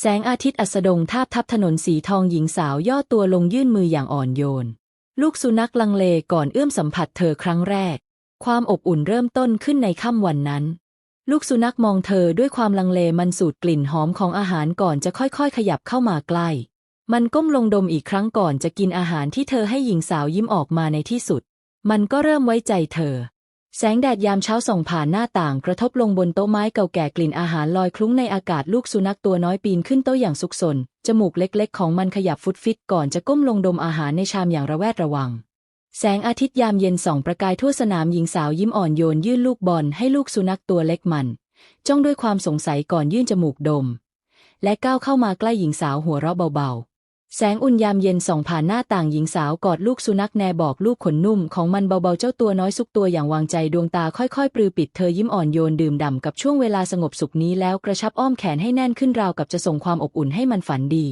แสงอาทิตย์อัสดงทาบทับถนนสีทองหญิงสาวย่อตัวลงยื่นมืออย่างอ่อนโยน ลูกสุนัขลังเลก่อนเอื้อมสัมผัสเธอครั้งแรก ความอบอุ่นเริ่มต้นขึ้นในค่ำวันนั้น ลูกสุนัขมองเธอด้วยความลังเลมันสูดกลิ่นหอมของอาหารก่อนจะค่อยๆ ขยับเข้ามาใกล้ มันก้มลงดมอีกครั้งก่อนจะกินอาหารที่เธอให้หญิงสาวยิ้มออกมาในที่สุด มันก็เริ่มไว้ใจเธอ แสงแดดยามเช้าส่องผ่านหน้าต่างกระทบลงบนโต๊ะไม้เก่าแก่กลิ่นอาหารลอยคลุ้งในอากาศลูกสุนัขตัวน้อยปีนขึ้นโต๊ะอย่างสุกสน จมูกเล็กๆ ของมันขยับฟุดฟิตก่อนจะก้มลงดมอาหารในชามอย่างระแวดระวัง แสงอาทิตย์ยามเย็นส่องประกายทั่วสนามหญิงสาวยิ้มอ่อนโยนยื่นลูกบอลให้ลูกสุนัขตัวเล็กมัน จ้องด้วยความสงสัยก่อนยื่นจมูกดม และก้าวเข้ามาใกล้หญิงสาวหัวเราะเบาๆ แสงอุ่นยามเย็นส่องผ่านหน้าต่างหญิงสาวกอดลูกสุนัขแนบอกลูกขนนุ่มของมันเบาๆเจ้าตัวน้อยซุกตัวอย่างวางใจดวงตาค่อยๆ ปลือปิดเธอยิ้มอ่อนโยนดื่มด่ำกับช่วงเวลาสงบสุขนี้แล้วกระชับอ้อมแขนให้แน่นขึ้นราวกับจะส่งความอบอุ่นให้มันฝันดี